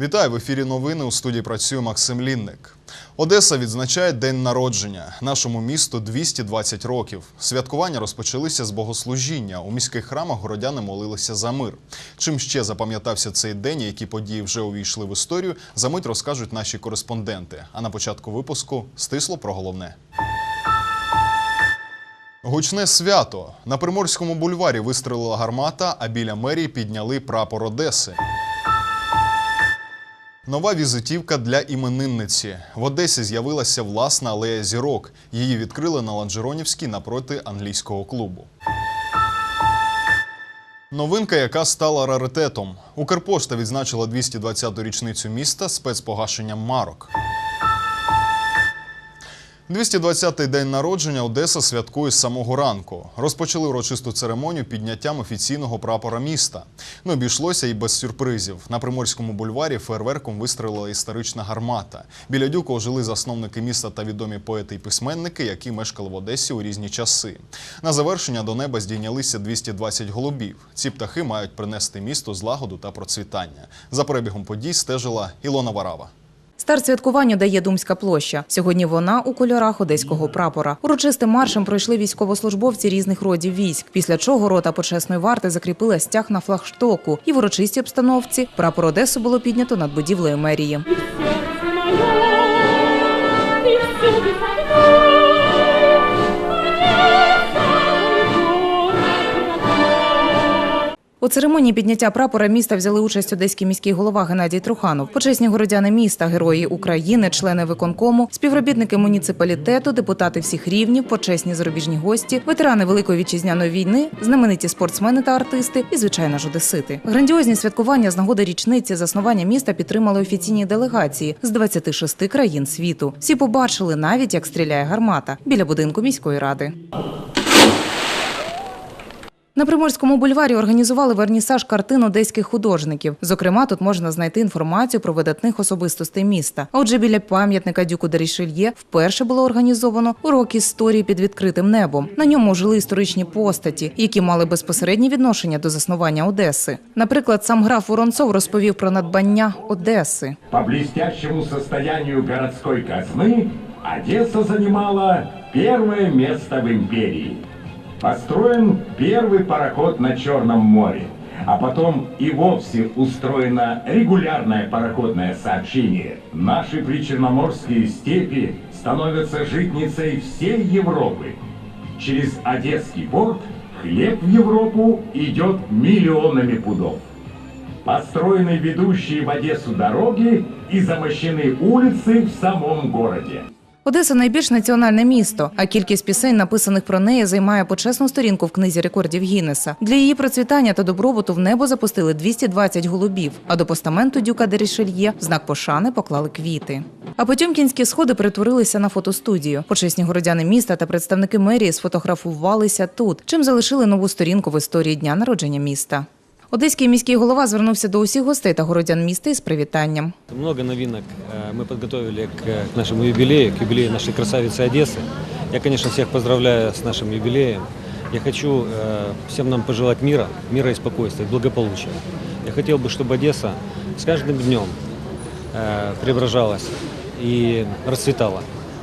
Вітаю в ефірі новини. У студії працює Максим Лінник. Одеса відзначає день народження. Нашому місту 220 років. Святкування розпочалися з богослужіння. У міських храмах городяни молилися за мир. Чим ще запам'ятався цей день, які події вже увійшли в історію, за мить розкажуть наші кореспонденти. А на початку випуску стисло про головне. Гучне свято на Приморському бульварі вистрелила гармата, а біля мерії підняли прапор Одеси. Нова візитівка для іменинниці. В Одесі з'явилася власна алея зірок. Її відкрили на Ланжеронівській напроти англійського клубу. Новинка, яка стала раритетом. Укрпошта відзначила 220-ту річницю міста спецпогашенням марок. 220-й день народження Одеса святкує з самого ранку. Розпочали урочисту церемонію підняттям офіційного прапора міста. Не обійшлося і без сюрпризів. На Приморському бульварі фейерверком вистрелила історична гармата. Біля дюку ожили засновники міста та відомі поети і письменники, які мешкали в Одесі у різні часи. На завершення до неба здійнялися 220 голубів. Ці птахи мають принести місту злагоду та процвітання. За перебігом подій стежила Ілона Варава. Старт святкуванню дає Думська площа. Сьогодні вона у кольорах одеського прапора. Урочистим маршем пройшли військовослужбовці різних родів військ. Після чого рота почесної варти закріпила стяг на флагштоку. І в урочистій обстановці прапор Одесу було піднято над будівлею мерії. У церемонії підняття прапора міста взяли участь одеський міський голова Геннадій Труханов, почесні городяни міста, герої України, члени виконкому, співробітники муніципалітету, депутати всіх рівнів, почесні зарубіжні гості, ветерани Великої вітчизняної війни, знамениті спортсмени та артисти і, звичайно ж, одесити. Грандіозні святкування з нагоди річниці заснування міста підтримали офіційні делегації з 26 країн світу. Всі побачили навіть, як стріляє гармата біля будинку міської ради. На Приморському бульварі організували вернісаж картин одеських художників. Зокрема, тут можна знайти інформацію про видатних особистостей міста. Отже, біля пам'ятника Дюку де Рішельє вперше було організовано урок історії під відкритим небом. На ньому жили історичні постаті, які мали безпосереднє відношення до заснування Одеси. Наприклад, сам граф Воронцов розповів про надбання Одеси. По блестящему состоянию городской казны Одесса занимала первое место в империи. Построен первый пароход на Черном море, а потом и вовсе устроено регулярное пароходное сообщение. Наши причерноморские степи становятся житницей всей Европы. Через Одесский порт хлеб в Европу идет миллионами пудов. Построены ведущие в Одессу дороги и замощены улицы в самом городе. Одеса найбільш національне місто, а кількість пісень, написаних про неї, займає почесну сторінку в книзі рекордів Гіннеса. Для її процвітання та добробуту в небо запустили 220 голубів. А до постаменту дюка де Рішельє в знак пошани поклали квіти. А потьомкінські сходи перетворилися на фотостудію. Почесні городяни міста та представники мерії сфотографувалися тут, чим залишили нову сторінку в історії дня народження міста. Одеський міський голова звернувся до усіх гостей та городян міста із привітанням. Много новинок э, мы подготовили к нашему юбилею, к юбилею нашей красавицы Одессы. Я, конечно, всех поздравляю с нашим юбилеем. Я хочу э, всем нам пожелать мира, мира и спокойствия, благополучия. Я хотел бы, чтобы Одесса с каждым днем э, преображалась и расцветала.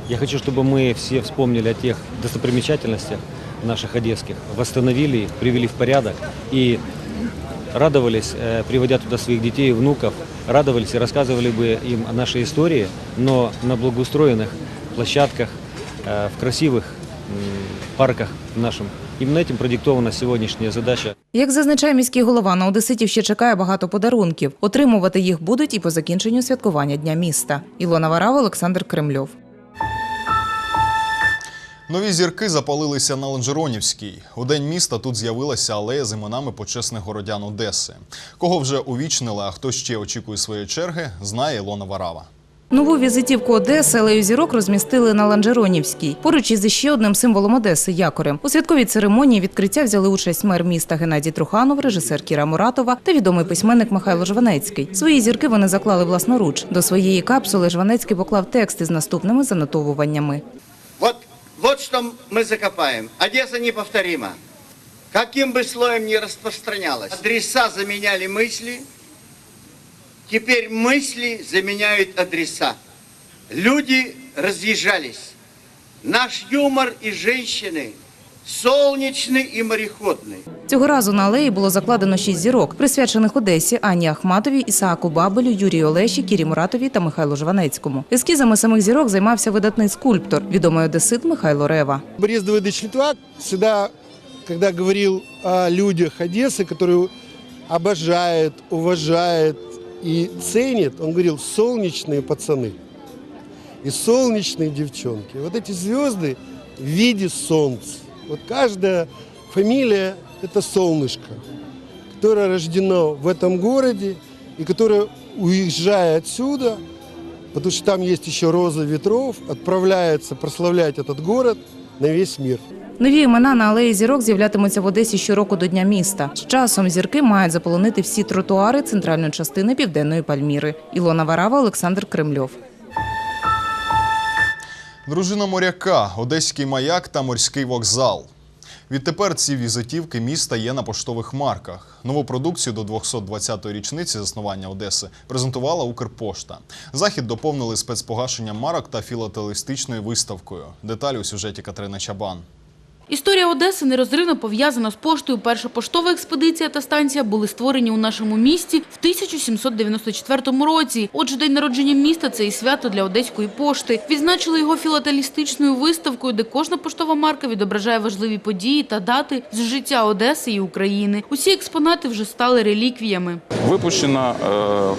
Я хочу, чтобы мы все вспомнили о тех достопримечательностях наших одесских, восстановили их, привели в порядок и радовались, э, приводя туда своих детей и внуков, радовались и рассказывали бы им о нашей истории, но на благоустроенных площадках, э, в красивых м, парках нашим. Именно этим продиктована сегодняшняя задача. Як зазначає міський голова, на одеситів ще чекає багато подарунків. Отримувати їх будуть і по закінченню святкування Дня міста. Ілона Варава, Олександр Кремльов. Нові зірки запалилися на Ланжеронівській. У день міста тут з'явилася алея з іменами почесних городян Одеси. Кого вже увічнили, а хто ще очікує своєї черги, знає Ілона Варава. Нову візитівку Одеси алею зірок розмістили на Ланжеронівській, поруч із ще одним символом Одеси якорем. У святковій церемонії відкриття взяли участь мер міста Геннадій Труханов, режисер Кіра Муратова та відомий письменник Михайло Жванецький. Свої зірки вони заклали власноруч. До своєї капсули Жванецький поклав текст із наступними занотовуваннями. Вот что мы закопаем. Одесса неповторима. Каким бы слоем ни распространялась, адреса заменяли мысли, теперь мысли заменяют адреса. Люди разъезжались. Наш юмор и женщины солнечный и мореходный. Цього разу на алеї було закладено шість зірок, присвячених Одесі, Ані Ахматовій, Ісааку Бабелю, Юрію Олеші, Кірі Муратові та Михайлу Жванецькому. Ескізами самих зірок займався видатний скульптор, відомий одесит Михайло Рева. Борис Давыдович Литвак всегда, когда говорил о людях Одессы, которые обожает, уважает и ценит, он говорил «солнечные пацаны» и «солнечные девчонки». Вот эти звезды в виде солнца. Вот каждая фамилия – это солнышко, которое рождено в этом городе и которое, уезжая отсюда, потому что там есть еще роза ветров, отправляется прославлять этот город на весь мир. Нові імена на алеї зірок з'являтимуться в Одесі щороку до Дня міста. З часом зірки мають заполонити всі тротуари центральної частини південної Пальміри. Ілона Варава, Олександр Кремльов. Дружина моряка, одеський маяк та морський вокзал. Відтепер ці візитівки міста є на поштових марках. Нову продукцію до 220-ї річниці заснування Одеси презентувала Укрпошта. Захід доповнили спецпогашенням марок та філателистичною виставкою. Деталі у сюжеті Катерина Чабан. Історія Одеси нерозривно пов'язана з поштою. Перша поштова експедиція та станція були створені у нашому місті в 1794 році. Отже, день народження міста – це і свято для одеської пошти. Відзначили його філателістичною виставкою, де кожна поштова марка відображає важливі події та дати з життя Одеси і України. Усі експонати вже стали реліквіями. Выпущено э,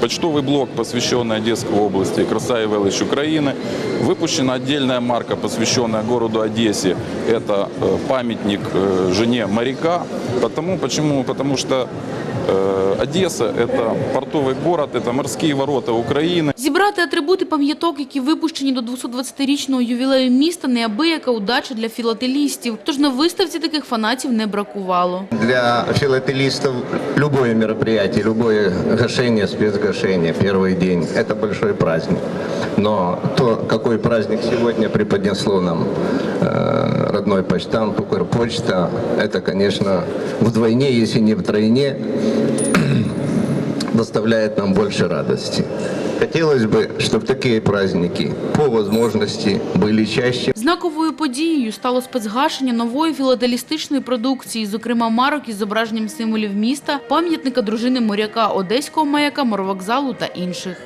почтовый блок, посвященный Одесской области, Краса и Велич Украины. Выпущена отдельная марка, посвященная городу Одессе. Это э, памятник э, жене моряка. Потому, почему? Потому что э, Одесса – это портовый город, это морские ворота Украины. Зібрати атрибути пам'яток, які випущені до 220-річного ювілею міста, неабияка удача для філателістів. Тож на виставці таких фанатів не бракувало. Для филателистов любое мероприятие, любое гашение, спецгашение, первый день – это большой праздник. Но то, какой праздник сегодня преподнесло нам э, родной почтамт, Укрпочта, это, конечно, вдвойне, если не втройне, доставляет нам больше радости. Хотелось бы, чтобы такие праздники по возможности были чаще. Знаковою подією стало спецгашення нової філателістичної продукції, зокрема марок із зображенням символів міста, пам'ятника дружини моряка, одеського маяка, морвокзалу та інших.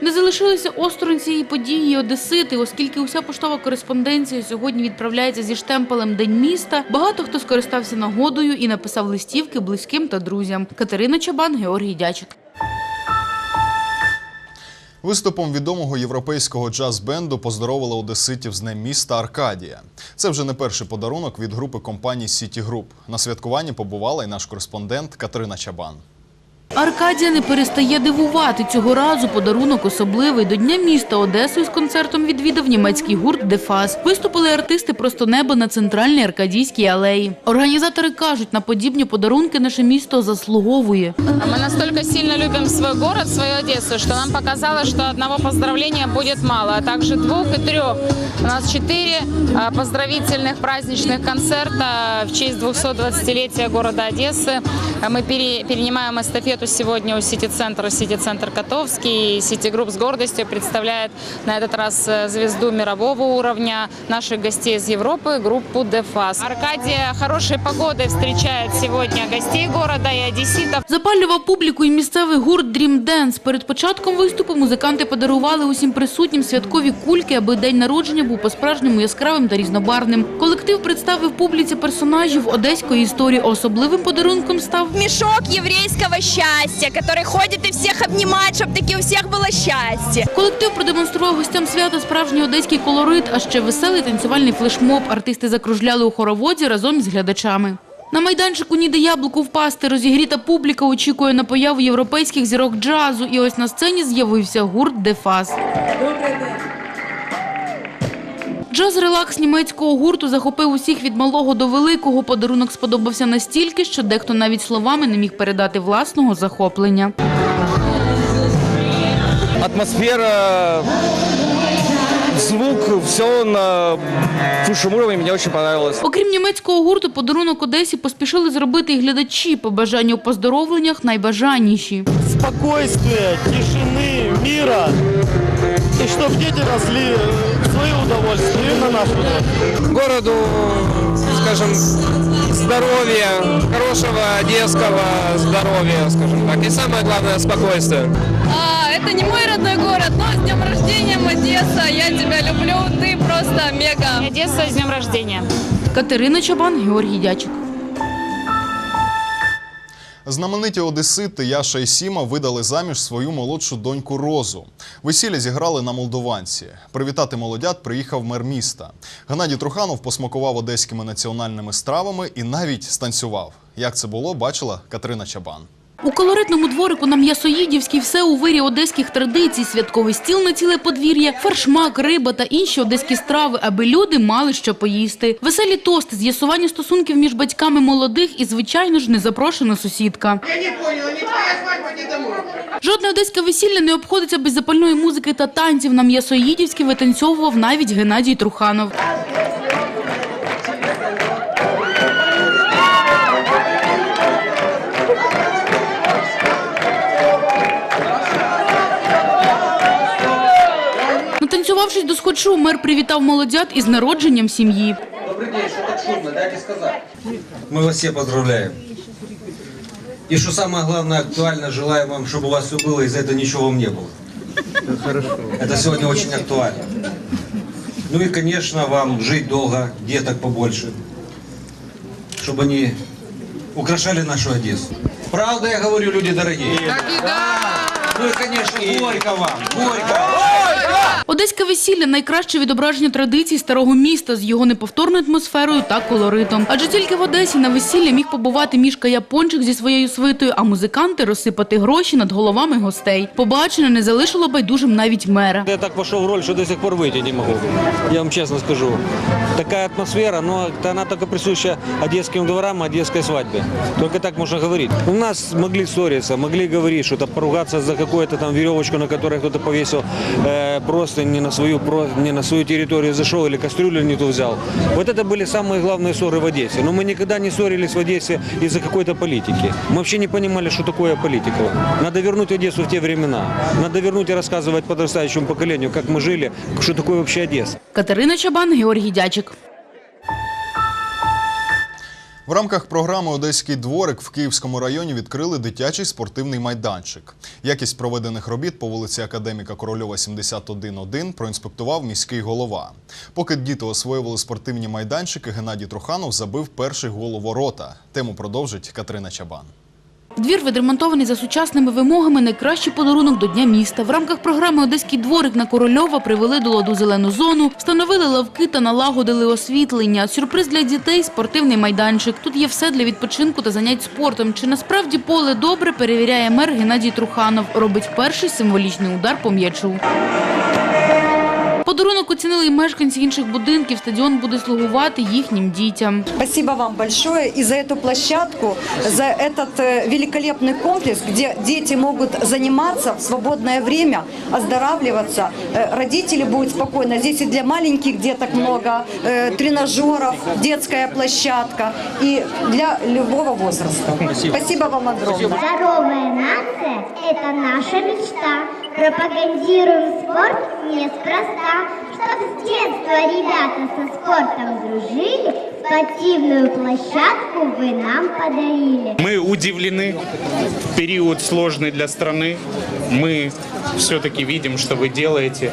Не залишилися осторонь цієї події одесити, оскільки уся поштова кореспонденція сьогодні відправляється зі штемпелем День міста. Багато хто скористався нагодою і написав листівки близьким та друзям. Катерина Чабан, Георгій Дячик. Виступом відомого європейського джаз-бенду поздоровили одеситів з Днем міста Аркадія. Це вже не перший подарунок від групи компаній Сіті Груп. На святкуванні побувала і наш кореспондент Катерина Чабан. Аркадія не перестає дивувати. Цього разу подарунок особливий. До Дня міста Одесу із концертом відвідав німецький гурт «Дефас». Виступили артисти просто неба на центральній Аркадійській алеї. Організатори кажуть, на подібні подарунки наше місто заслуговує. Мы настолько сильно любим свой город, свою Одессу, что нам показалось, что одного поздравления будет мало, а также двух и трех. У нас четыре а, поздравительных праздничных концерта в честь 220-летия города Одессы. А Мы пере- перенимаем эстафету сегодня у Сити-центра, Сити-центр Котовский. Сити-групп с гордостью представляет на этот раз э, звезду мирового уровня наших гостей из Европы, группу «Дефас». Аркадия хорошей погодой встречает сегодня гостей города и одесситов. Запалював публіку і місцевий гурт «Дрім Денс». Перед початком виступу музиканти подарували усім присутнім святкові кульки, аби день народження був по-справжньому яскравим та різнобарвним. Колектив представив публіці персонажів одеської історії. Особливим подарунком став мешок еврейского счастья, который ходит и всех обнимает, чтобы таки у всех было счастье. Колектив продемонстрував гостям свята справжній одеський колорит, а ще веселий танцювальний флешмоб. Артисти закружляли у хороводі разом із глядачами. На майданчику ніде яблуку впасти. Розігріта публіка очікує на появу європейських зірок джазу. І ось на сцені з'явився гурт «Дефас». Джаз-релакс німецького гурту захопив усіх від малого до великого. Подарунок сподобався настільки, що дехто навіть словами не міг передати власного захоплення. атмосфера, звук, все на высшем уровне, мне очень понравилось. Окрім німецького гурту, подарунок Одесі поспішили зробити і глядачі. Побажання у поздоровленнях найбажаніші. спокойствия, тишины, мира. И чтобы дети росли в свое удовольствие на удовольствие. Городу, скажем, здоровья, хорошего одесского здоровья, скажем так. И самое главное, спокойствие. А, это не мой родной город, но с днем рождения, Одесса, я тебя люблю, ты просто мега. Одесса с днем рождения. Катерина Чабан, Георгій Дячик. Знамениті одесити Яша і Сіма видали заміж свою молодшу доньку Розу. Весілля зіграли на Молдованці. Привітати молодят приїхав мер міста. Геннадій Труханов посмакував одеськими національними стравами і навіть станцював. Як це було, бачила Катерина Чабан. У колоритному дворику на М'ясоїдівській все у вирі одеських традицій, святковий стіл на ціле подвір'я, фаршмак, риба та інші одеські страви, аби люди мали що поїсти. Веселі тости, з'ясування стосунків між батьками молодих і, звичайно ж, незапрошена сусідка. Я не не твоя свадьба. Жодне одеське весілля не обходиться без запальної музики та танців. На М'ясоїдівській витанцьовував навіть Геннадій Труханов. Натанцювавшись до сходшу, мер привітав молодят із народженням сім'ї. Добрый день, что так шумно, дайте сказать. Мы вас все поздравляем. И что самое главное, актуально, желаем вам, чтобы у вас все было, и за это ничего вам не было. Хорошо. Это сегодня очень актуально. Ну и, конечно, вам жить долго, деток побольше, чтобы они украшали нашу Одессу. Правда, я говорю, люди дорогие? Так и да! Ну и, конечно, горько вам, горько. Одеське весілля найкраще відображення традицій старого міста з його неповторною атмосферою та колоритом. Адже тільки в Одесі на весіллі міг побувати мішка япончик зі своєю свитою, а музиканти розсипати гроші над головами гостей. Побачене не залишило байдужим навіть мера. Я так вошел в роль, что до сих пор выйти не могу. Я вам честно скажу. Такая атмосфера, но это она только присуща одесским дворам, одесской свадьбе. Только так можно говорить. У нас могли ссориться, могли говорить, что-то поругаться за какую-то там веревочку, на которой кто-то повесил э, просто не на свою про- не на свою территорию зашел или кастрюлю не ту взял. Вот это были самые главные ссоры в Одессе. Но мы никогда не ссорились в Одессе из-за какой-то политики. Мы вообще не понимали, что такое политика. Надо вернуть Одессу в те времена. Надо вернуть и рассказывать подрастающему поколению, как мы жили, что такое вообще Одесса. Катерина Чабан, Георгій Дячик. В рамках програми Одеський дворик в Київському районі відкрили дитячий спортивний майданчик. Якість проведених робіт по вулиці Академіка Корольова 71-1 проінспектував міський голова. Поки діти освоювали спортивні майданчики, Геннадій Труханов забив перший гол у ворота. Тему продовжить Катерина Чабан. Двір відремонтований за сучасними вимогами. Найкращий подарунок до Дня міста. В рамках програми Одеський дворик на Корольова привели до ладу зелену зону, встановили лавки та налагодили освітлення. Сюрприз для дітей – спортивний майданчик. Тут є все для відпочинку та занять спортом. Чи насправді поле добре, перевіряє мер Геннадій Труханов. Робить перший символічний удар по м'ячу. Подарунок оцінили і мешканці інших будинків. Стадіон буде слугувати їхнім дітям. Спасибо вам большое и за эту площадку, за этот э, великолепный комплекс, где дети могут заниматься в свободное время, оздоравливаться. Э, Родители будут спокойно. Здесь и для маленьких деток много э, тренажеров, детская площадка и для любого возраста. Спасибо, вам огромное. Здоровая нация – это наша мечта. Пропагандируем спорт неспроста. Чтоб с детства ребята со спортом дружили, спортивную площадку вы нам подарили. Мы удивлены. Период сложный для страны. Мы все-таки видим, что вы делаете.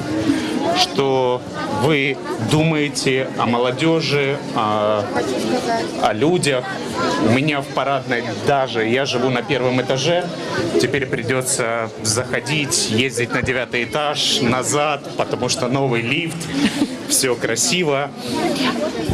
что вы думаете о молодежи, о, о людях. У меня в парадной даже, я живу на первом этаже, теперь придется заходить, ездить на девятый этаж, назад, потому что новый лифт, все красиво.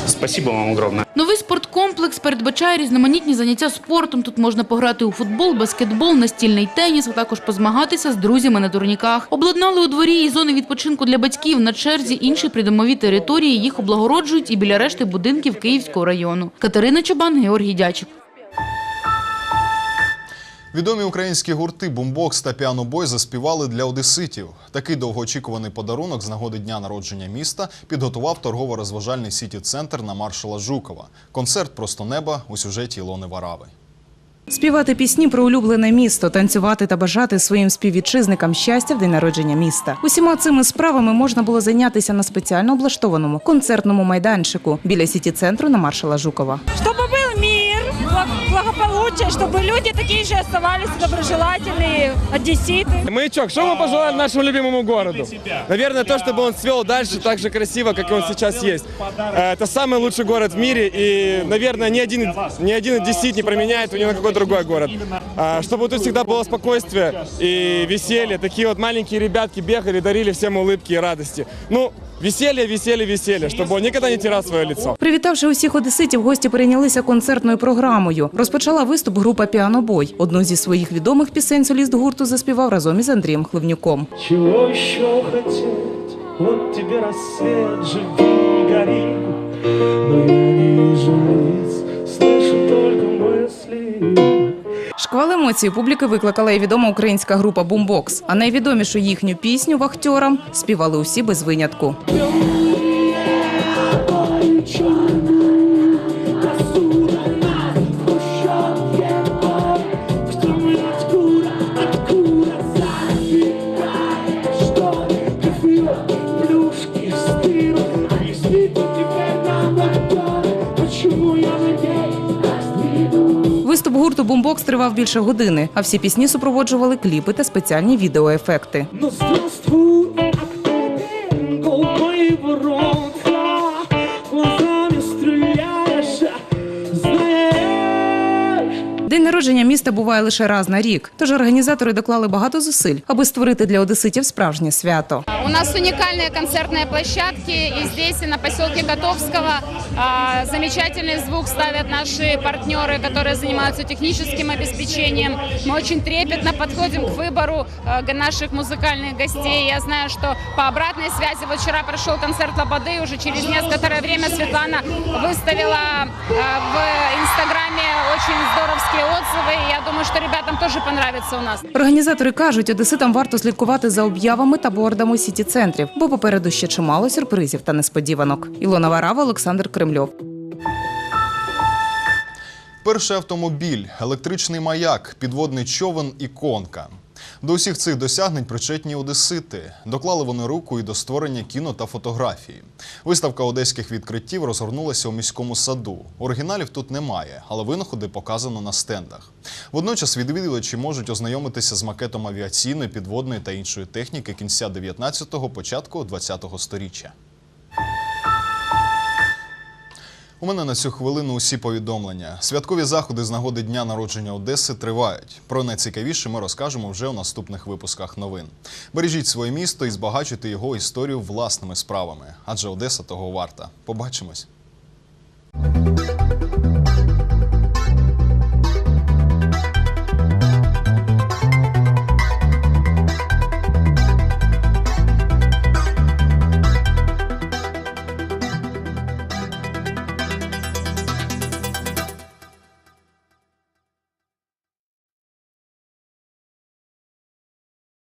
Спасибо вам огромное. Новий спорткомплекс передбачає різноманітні заняття спортом. Тут можна пограти у футбол, баскетбол, настільний теніс, а також позмагатися з друзями на турніках. Обладнали у дворі і зони відпочинку для батьків. На черзі інші придомові території їх облагороджують і біля решти будинків Київського району. Катерина Чобан, Георгій Дячик. Відомі українські гурти Бумбокс та Піанобой заспівали для одеситів. Такий довгоочікуваний подарунок з нагоди дня народження міста підготував торгово-розважальний сіті-центр на маршала Жукова. Концерт Просто неба у сюжеті Ілони Варави. Співати пісні про улюблене місто, танцювати та бажати своїм співвітчизникам щастя в день народження міста. Усіма цими справами можна було зайнятися на спеціально облаштованому концертному майданчику біля сіті-центру на маршала Жукова благополучие, чтобы люди такие же оставались доброжелательные, одесситы. Маячок, что мы пожелаем нашему любимому городу? Наверное, то, чтобы он свел дальше так же красиво, как и он сейчас есть. Э, Это самый лучший город в мире, и, наверное, ни один, ни один одессит не променяет его ни на какой другой город. А, Чтобы тут всегда было спокойствие и веселье. Такие вот маленькие ребятки бегали, дарили всем улыбки и радости. Ну, веселье, веселье, веселье, чтобы он никогда не терял свое лицо. Привітавши усіх одеситів, гості перейнялися концертною програмою. Розпочала виступ група Піанобой. Одну зі своїх відомих пісень соліст гурту заспівав разом із Андрієм Хливнюком. Чего еще хотеть? Вот тебе рассвет, живи, гори. Но я не лиц, слышу только мысли. Шквал емоцій публіки викликала і відома українська група Бумбокс. А найвідомішу їхню пісню вахтьорам співали усі без винятку. Тривав більше години, а всі пісні супроводжували кліпи та спеціальні відеоефекти. День народження міста буває лише раз на рік, тож організатори доклали багато зусиль, аби створити для одеситів справжнє свято. У нас уникальные концертные площадки, и здесь, и на поселке Котовского, а, замечательный звук ставят наши партнеры, которые занимаются техническим обеспечением. Мы очень трепетно подходим к выбору а, наших музыкальных гостей. Я знаю, что по обратной связи, вот вчера прошел концерт Лободы, уже через некоторое время Светлана выставила а, в Инстаграме очень здоровские отзывы. и Я думаю, что ребятам тоже понравится у нас. Організатори кажуть, одеситам варто слідкувати за об'явами та бордами сіті центрів, бо попереду ще чимало сюрпризів та несподіванок. Ілона Варава, Олександр Кремльов. Перший автомобіль, електричний маяк, підводний човен і конка. До усіх цих досягнень причетні одесити. Доклали вони руку і до створення кіно та фотографії. Виставка одеських відкриттів розгорнулася у міському саду. Оригіналів тут немає, але винаходи показано на стендах. Водночас відвідувачі можуть ознайомитися з макетом авіаційної, підводної та іншої техніки кінця 19-го, початку 20-го сторіччя. У мене на цю хвилину усі повідомлення. Святкові заходи з нагоди дня народження Одеси тривають. Про найцікавіше ми розкажемо вже у наступних випусках новин. Бережіть своє місто і збагачуйте його історію власними справами, адже Одеса того варта. Побачимось.